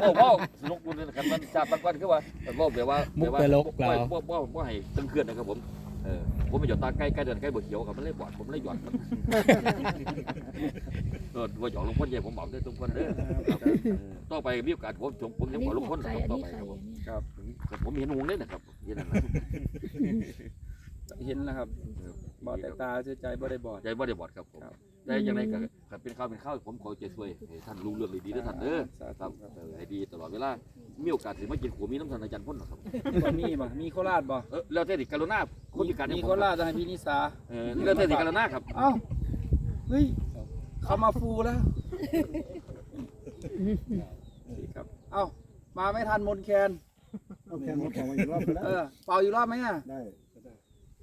โอ้พ่อสนุกคุณกันมันชาติบางวันคือว่าแต่ว่าแบบว่ามุกตลกเปล่าว่าว่าว่าให้ตึงเคลื่อนนะครับผมเออผมไปหยอดตาใกล้ใกล้เดินใกล้บัวเขียวครับมันเลยบอดผมเลยหยอดมันเออว่าหยอดลงพ้นใหญ่ผมบอกได้ตรงคนเด้อครับต่อไปมีโอกาสผมผมผมอัจะนขนี้อลงหัพ้วนไก่ครับอันต่อนี้ไปไข่ครับผมอันนี้ครับผมเห็นวงเล่นนะครับเห็นนั่นนะเห็นแล้วครับบอดแต่ตาเสียใจบ่ได้บอดใจบ่ได้บอดครับผมครับ ได้ยังไงก็ก็เป็นข้าวเป็นข้าวผมขอใจช่วยให้ท่านรู้เรื่องดีๆด้วยท่านเด้อสาครัธุบครับเออให้ดีตลอดเวลามีโอกาสถึงมากินขัวมีน้ำท่านอาจารย์พ่นหรอครับบ่มีบ่มีโคราชบ่เออแล้วแต่ดิกรุณาคนพิการมีให้ผมโคราชจะให้พี่นิสาเออแล้วแต่ดิกรุณาครับเอ้าเฮ้ยเขามาฟูแล้วนี่ครับเอ้ามาไม่ทันมนต์แคนเอาแข่งมาแข่งมาอีกรอบก็ได้เออเป่าอยู่รอบไหมอะได้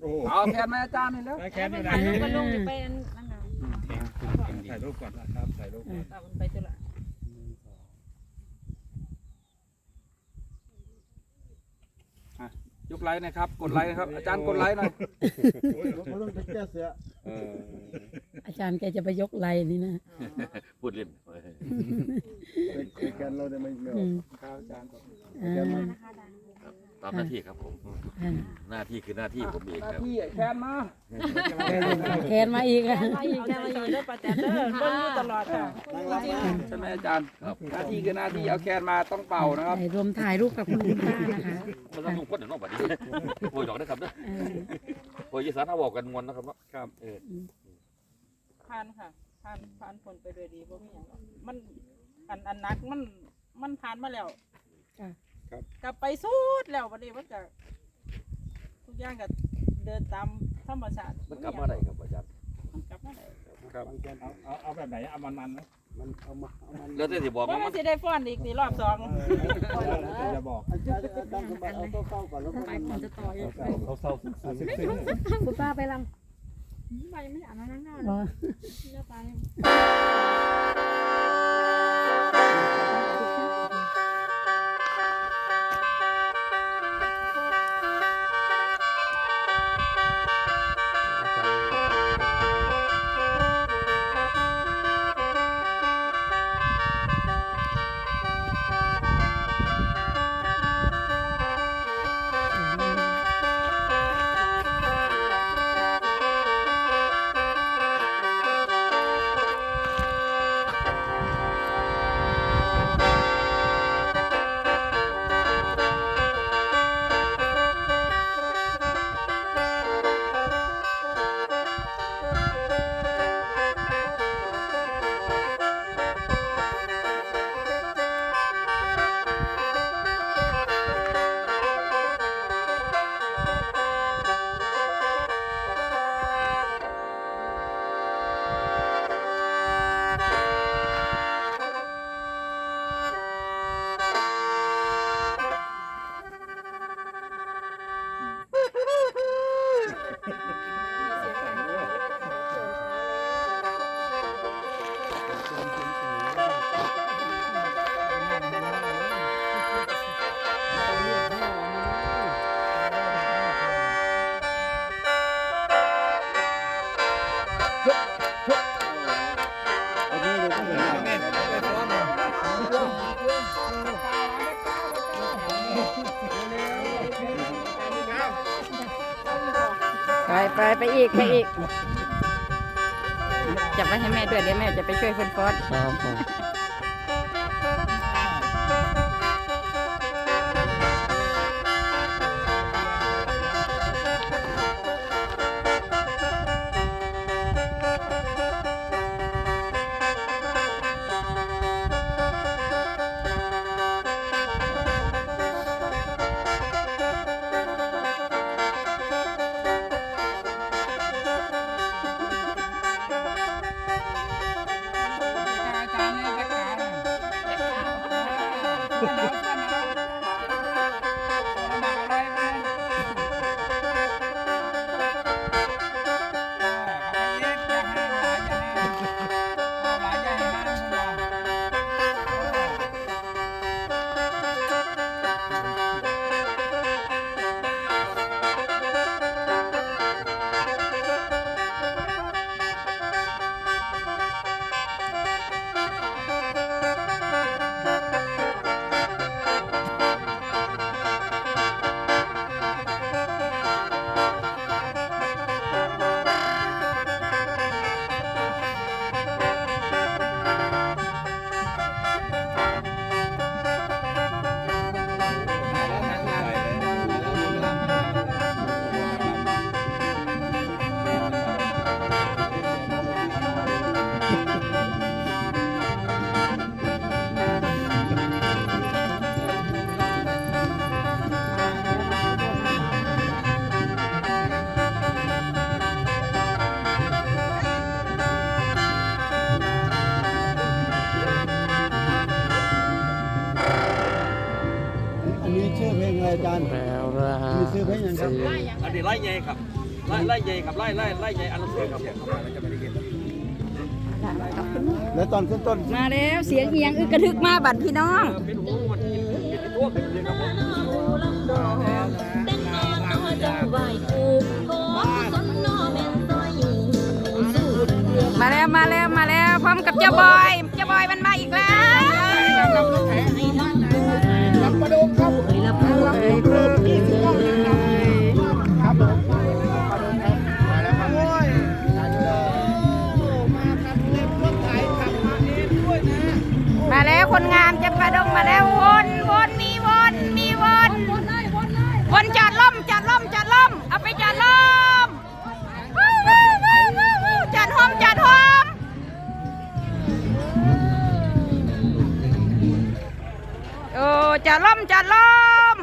โอ้โหเอาแคนมาอาจารย์หน่อยแล้วแค่นี้นะถ่ายรูปกันลงนี่ไปอันนั่นน่ะ ถ่ายรูปก่อนนะครับ ถ่ายรูปก่อนตามมันไปตัวละยกไลค์นะครับ กดไลค์นะครับ อาจารย์กดไลค์หน่อยโอ้ยเราต้องไปแก้เสือเอออาจารย์แกจะไปยกไหลนี่นะพูดเล่น ไปแกนเราเนี่ยไม่ไม่ออือกมครับอาจารย์ครับ อ่า ตามหน้าที่ครับผมอ่าหน้าที่คือหน้าที่ผมเองหน้าครับที่แคนมาแกนมาอีกอะมาอีกแค่มาอีกเด้อป้าแตนเด้อเบิ่งอยู่ตลอดค่ะใช่ไหมอาจารย์ครับ หน้าที่คือหน้าที่เอาแคนมาต้องเป่านะครับถ่ายรวมถ่ายรูปกับคุณป้านะคะมันต้องคนเดี๋ยวน้องบัดนี้โอ้ยดอกนะครับเด้อเออโอ้ยยีสานเอาบอกกันมวนนะครับเนาะครับเออผ่านค่ะผ่านผ่านผลไปด้วยดีบ่มีหยังหรอกมันอันอันนักมันมันผ่านมาแล้ว ค่ะกลับไปสุดแล้วบัดนี้มันก็ทุกอย่างก็เดินตามธรรมชาติมันกลับมาได้ครับอาจารย์มันกลับมาได้ครับเอาเอาเอาแบบไหนเอามันมันไหมมันเอามาเอามันแล้วแต่ที่บอกบ่ว่ามัมันนสิได้ฟ้อนอีกนี่รอบสองจะบอกอาจารย์อาจารย์สมบัติเอาเข้าๆก่อนแล้วก็ไปก่อนจะต่ออีกเขาเศร้าซึ้งคุณป้าไปลังไปไม่อ่านนั่งนอนอ๋อเดี๋ยวไป ไปไปไปอีกไปอีกจับไว้ให้แม่ด้วยเดี๋ยวแม่จะไปช่วยคนฟ้อนครับอา no, no, no. ซื้อให้ยังครับอันนี้ไล่ใหญ่ครับไล่ไล่ใหญ่ครับไล่ไล่ไล่ใหญ่อันนั้นครับแล้วตอนขึ้นต้นมาแล้วเสียงเอียงอึกระทึกมาบัดพี่น้องเป็นหูมันกินกินทั่วขึ้นเลยครับผมมาแล้วมาแล้วมาแล้วพร้อมกับเจ้าบอยเจ้าบอยมัน คนงามจะประดงมาแล้ววนวนมีวนมีวนวนจอดล่มจอดล่มจอดล่มเอาไปจอดล่มจอดห้อมจอดห้อมโอ้จอดล่มจอดล่ม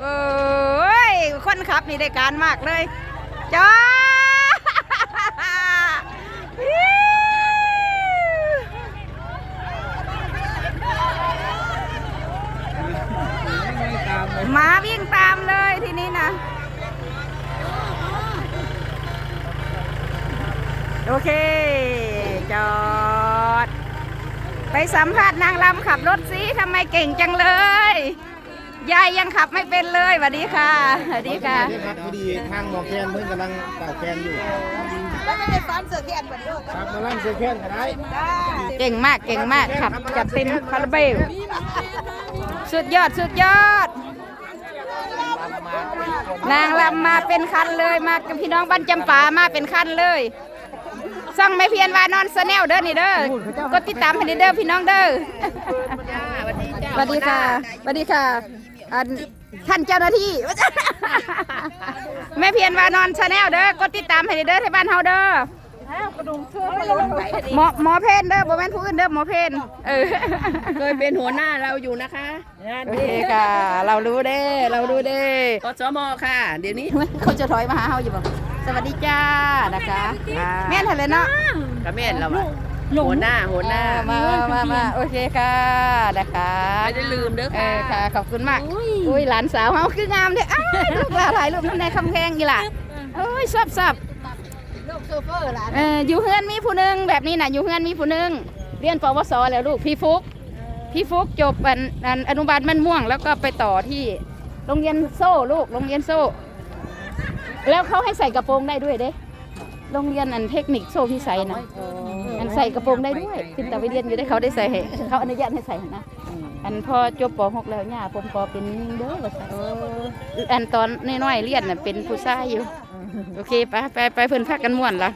เอ้ยคนขับนี่ได้การมากเลยจอด หมาวิ่งตามเลยทีนี้นะ โอเค จอด ไปสัมภาษณ์นางรำขับรถสิทำไมเก่งจังเลย ยายยังขับไม่เป็นเลยสวัสดีค่ะสวัสดีค่ะ ครับพอดีทางหมอแคนเพิ่งกำลังเป่าแคนอยู่ครับกำลังเสือแคนก็ได้เก่งมากเก่งมากขับจัดเต็มคาราเบลสุดยอดสุดยอด นางรำมาเป็นคันเลยมากับพี่น้องบ้านจำปามาเป็นคันเลย สั่งไม่เพียนวานอนสแนลเด้อนี่เด้อกดติดตามให้เด้อพี่น้องเด้อสวัสดีค่ะสวัสดีค่ะอันท่านเจ้าหน้าที่แม่เพียนวานอนชาแนลเด้อกดติดตามให้เด้อที่บ้านเฮาเด้อหมอหมอเพนเด้อบ่แม่นผู้อื่นเด้อหมอเพนเออเคยเป็นหัวหน้าเราอยู่นะคะโอเคค่ะ เรารู้เด้ เรารู้เด้กสมค่ะ เดี๋ยวนี้เขาจะถอยมาหาเฮาอยู่บ่ สวัสดีจ้านะคะแม่นเถอะเลยเนาะกระเม่นเราอะหัวหน้าหัวหน้ามามามามาโอเคค่ะนะคะไม่ได้ลืมเด้อเอค่ะอค่ะ ขอบคุณมากอุ้ยหลานสาวเฮาคืองามเด้อ้ายลูกหลานถ่ายรูปนั่นในคำแพงอีหล่ะโอ้ยชอบชอบเอออยู่เฮือนมีผู้หนึงแบบนี้น่ะอยู่เฮือนมีผู้หนึงเรียนปวสแล้วลูกพี่ฟุกพี่ฟุกจบอันอันอนุบาลมันม่วง แล้วก็ไปต่อที่โรงเรียนโซ่ลูกโรงเรียนโซ่ แล้วเขาให้ใส่กระโปรงได้ด้วยเด้โรงเรียนอันเทคนิคโซ่พิสัยนะอันใส่กระโปรงได้ด้วยขึ้นแต่ไปเรียนอยู่ได้เขาได้ใส่ให้เขาอนุญาตให้ใส่นะอันพอจบป .6 แล้วเนี่ยผมก็เป็นนิ่งเด้อว่าซั่นอันตอนน้อยๆเรียนน่ะเป็นผู้ชายอยู่ โอเคไปไปไปเพิ่นพักกันม่วนละ